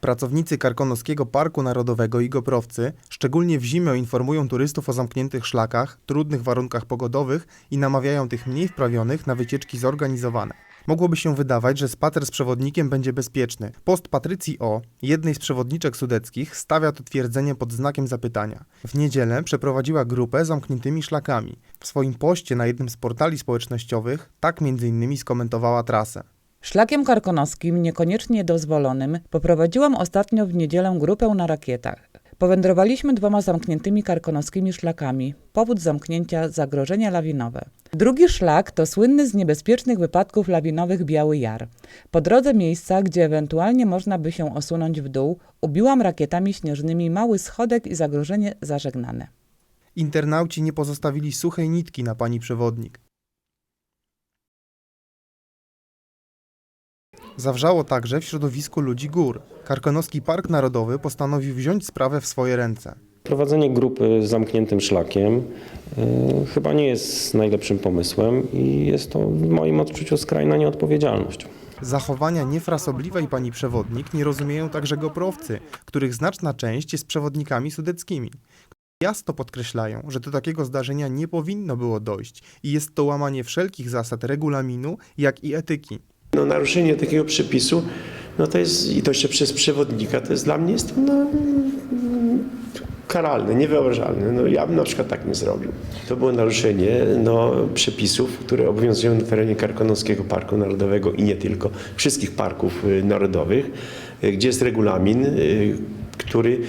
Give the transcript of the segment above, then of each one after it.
Pracownicy Karkonoskiego Parku Narodowego i Goprowcy szczególnie w zimę informują turystów o zamkniętych szlakach, trudnych warunkach pogodowych i namawiają tych mniej wprawionych na wycieczki zorganizowane. Mogłoby się wydawać, że spacer z przewodnikiem będzie bezpieczny. Post Patrycji O., jednej z przewodniczek sudeckich, stawia to twierdzenie pod znakiem zapytania. W niedzielę przeprowadziła grupę zamkniętymi szlakami. W swoim poście na jednym z portali społecznościowych tak m.in. skomentowała trasę. Szlakiem karkonoskim, niekoniecznie dozwolonym, poprowadziłam ostatnio w niedzielę grupę na rakietach. Powędrowaliśmy dwoma zamkniętymi karkonoskimi szlakami. Powód zamknięcia zagrożenia lawinowe. Drugi szlak to słynny z niebezpiecznych wypadków lawinowych Biały Jar. Po drodze miejsca, gdzie ewentualnie można by się osunąć w dół, ubiłam rakietami śnieżnymi mały schodek i zagrożenie zażegnane. Internauci nie pozostawili suchej nitki na pani przewodnik. Zawrzało także w środowisku ludzi gór. Karkonoski Park Narodowy postanowił wziąć sprawę w swoje ręce. Prowadzenie grupy z zamkniętym szlakiem y, chyba nie jest najlepszym pomysłem i jest to w moim odczuciu skrajna nieodpowiedzialność. Zachowania niefrasobliwej pani przewodnik nie rozumieją także goprowcy, których znaczna część jest przewodnikami sudeckimi. Jasno podkreślają, że do takiego zdarzenia nie powinno było dojść i jest to łamanie wszelkich zasad regulaminu, jak i etyki. No, naruszenie takiego przepisu, no to jest, i to jeszcze przez przewodnika, to jest dla mnie jest no, karalne, niewyobrażalne. No, ja bym na przykład tak nie zrobił. To było naruszenie no, przepisów, które obowiązują na terenie Karkonoskiego Parku Narodowego i nie tylko, wszystkich parków y, narodowych, y, gdzie jest regulamin, y, który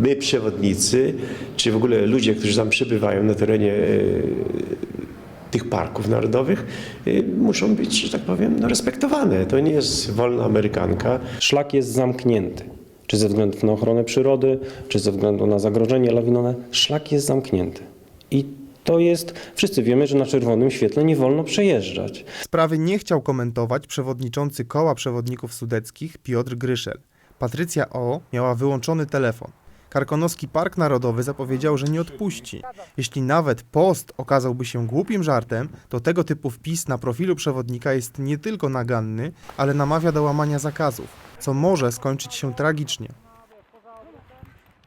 my przewodnicy, czy w ogóle ludzie, którzy tam przebywają na terenie tych parków narodowych y, muszą być, że tak powiem, no, respektowane. To nie jest wolna amerykanka. Szlak jest zamknięty. Czy ze względu na ochronę przyrody, czy ze względu na zagrożenie lawinowe, szlak jest zamknięty. I to jest, wszyscy wiemy, że na czerwonym świetle nie wolno przejeżdżać. Sprawy nie chciał komentować przewodniczący Koła Przewodników Sudeckich Piotr Gryszel. Patrycja O. miała wyłączony telefon. Karkonoski Park Narodowy zapowiedział, że nie odpuści. Jeśli nawet post okazałby się głupim żartem, to tego typu wpis na profilu przewodnika jest nie tylko naganny, ale namawia do łamania zakazów, co może skończyć się tragicznie.